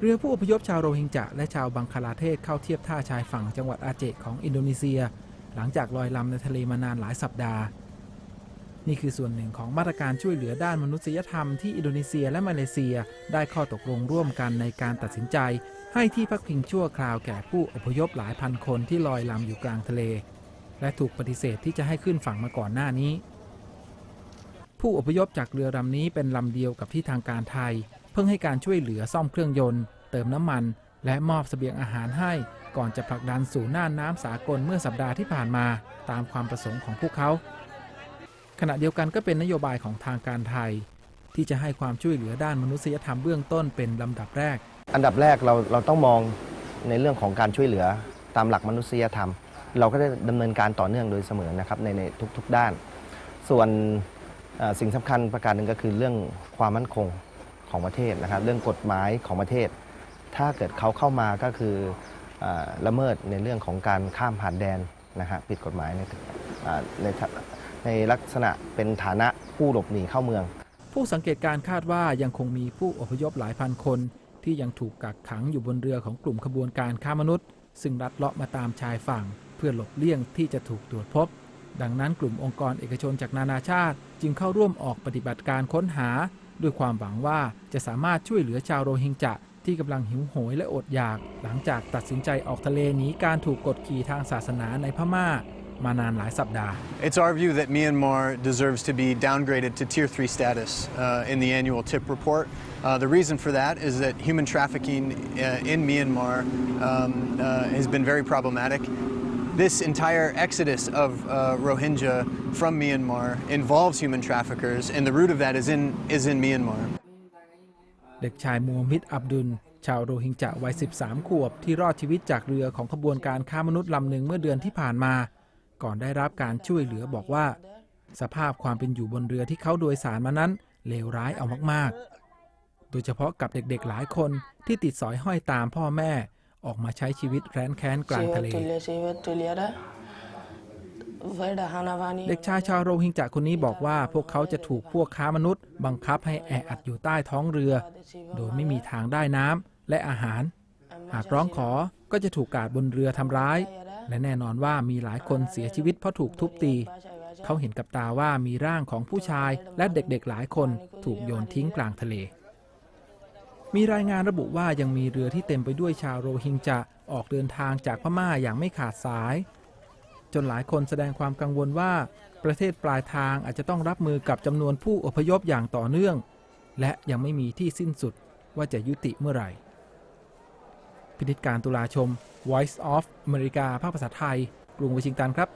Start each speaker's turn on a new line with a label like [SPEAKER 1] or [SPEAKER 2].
[SPEAKER 1] เรือผู้อพยพชาวโรฮิงญะและชาวบังคลาเทศเข้าเทียบท่าชายฝั่งจังหวัดอาเจของอินโดนีเซีย หลังจากลอยลำในทะเลมานานหลายสัปดาห์ นี่คือส่วนหนึ่งของมาตรการช่วยเหลือด้านมนุษยธรรมที่อินโดนีเซียและมาเลเซียได้ข้อตกลงร่วมกันในการตัดสินใจ ให้ที่พักพิงชั่วคราวแก่ผู้อพยพหลายพันคนที่ลอยลำอยู่กลางทะเล และถูกปฏิเสธที่จะให้ขึ้นฝั่งมาก่อนหน้านี้ ผู้อพยพจากเรือลำนี้เป็นลำเดียวกับที่ทางการไทย เพิ่งให้การช่วยเหลือซ่อมเครื่องยนต์ เติมน้ำมัน และมอบเสบียงอาหารให้ ก่อนจะผลักดันสู่น่านน้ำสากลเมื่อสัปดาห์ที่ผ่านมา ตามความประสงค์ของพวกเขา ขณะเดียวกันก็เป็นนโยบายของทางการไทย ที่จะให้ความช่วยเหลือด้านมนุษยธรรมเบื้องต้นเป็นลำดับแรก
[SPEAKER 2] อันดับแรกเราเราต้องมองในเรื่องของการช่วยเหลือตามหลักมนุษยธรรม เราก็ได้ดำเนินการต่อเนื่องโดยเสมอนะครับในในทุกๆด้าน ส่วนสิ่งสำคัญประการหนึ่งก็คือเรื่องความมั่นคงของประเทศนะครับ เรื่องกฎหมายของประเทศ ถ้าเกิดเขาเข้ามาก็คืออละเมิดในเรื่องของการข้ามผ่านแดนนะฮะผิดกฎหมายในในในลักษณะเป็นฐานะผู้หลบหนีเข้าเมือง
[SPEAKER 1] ผู้สังเกตการณ์คาดว่ายังคงมีผู้อพยพหลายพันคน ที่ยังถูกกักขังอยู่บนเรือของกลุ่มขบวนการค้ามนุษย์ ซึ่งรัดเลาะมาตามชายฝั่ง เพื่อหลบเลี่ยงที่จะถูกตรวจพบ ดังนั้นกลุ่มองค์กรเอกชนจากนานาชาติ จึงเข้าร่วมออกปฏิบัติการค้นหา ด้วยความหวังว่าจะสามารถช่วยเหลือชาวโรฮิงญะ ที่กำลังหิวโหยและอดอยาก หลังจากตัดสินใจออกทะเลหนีการถูกกดขี่ทางศาสนาในพม่ามานานหลายสัปดาห์
[SPEAKER 3] It's our view that Myanmar deserves to be downgraded to Tier 3 status uh, in the annual TIP report. Uh, the reason for that is that human trafficking uh, in Myanmar um, uh, has been very problematic. This entire exodus of uh, Rohingya from Myanmar involves human traffickers, and the root of that is in, is in Myanmar.
[SPEAKER 1] เด็กชายมูฮัมหมิดอับดุล ชาวโรฮิงญะวัย 13 ขวบ ที่รอดชีวิตจากเรือของขบวนการค้ามนุษย์ลำหนึ่งเมื่อเดือนที่ผ่านมา ก่อนได้รับการช่วยเหลือบอกว่า สภาพความเป็นอยู่บนเรือที่เขาโดยสารมานั้นเลวร้ายเอามากๆ โดยเฉพาะกับเด็กๆหลายคนที่ติดสอยห้อยตามพ่อแม่ออกมาใช้ชีวิตแร้นแค้นกลางทะเล เด็กชายชาวโรฮิงญะคนนี้บอกว่าพวกเขาจะถูกพวกค้ามนุษย์ บังคับให้แออัดอยู่ใต้ท้องเรือ โดยไม่มีทางได้น้ำและอาหาร หากร้องขอก็จะถูกกาดบนเรือทำร้าย และแน่นอนว่ามีหลายคนเสียชีวิตเพราะถูกทุบตี เขาเห็นกับตาว่ามีร่างของผู้ชายและเด็กๆหลายคนถูกโยนทิ้งกลางทะเล มีรายงานระบุว่ายังมีเรือที่เต็มไปด้วยชาวโรฮิงญะออกเดินทางจากพม่าอย่างไม่ขาดสาย จนหลายคนแสดงความกังวลว่า ประเทศปลายทางอาจจะต้องรับมือกับจำนวนผู้อพยพอย่างต่อเนื่อง และยังไม่มีที่สิ้นสุดว่าจะยุติเมื่อไหร่ พินิจการตุลาชม Voice of อเมริกาภาคภาษาไทย กรุงวอชิงตันครับ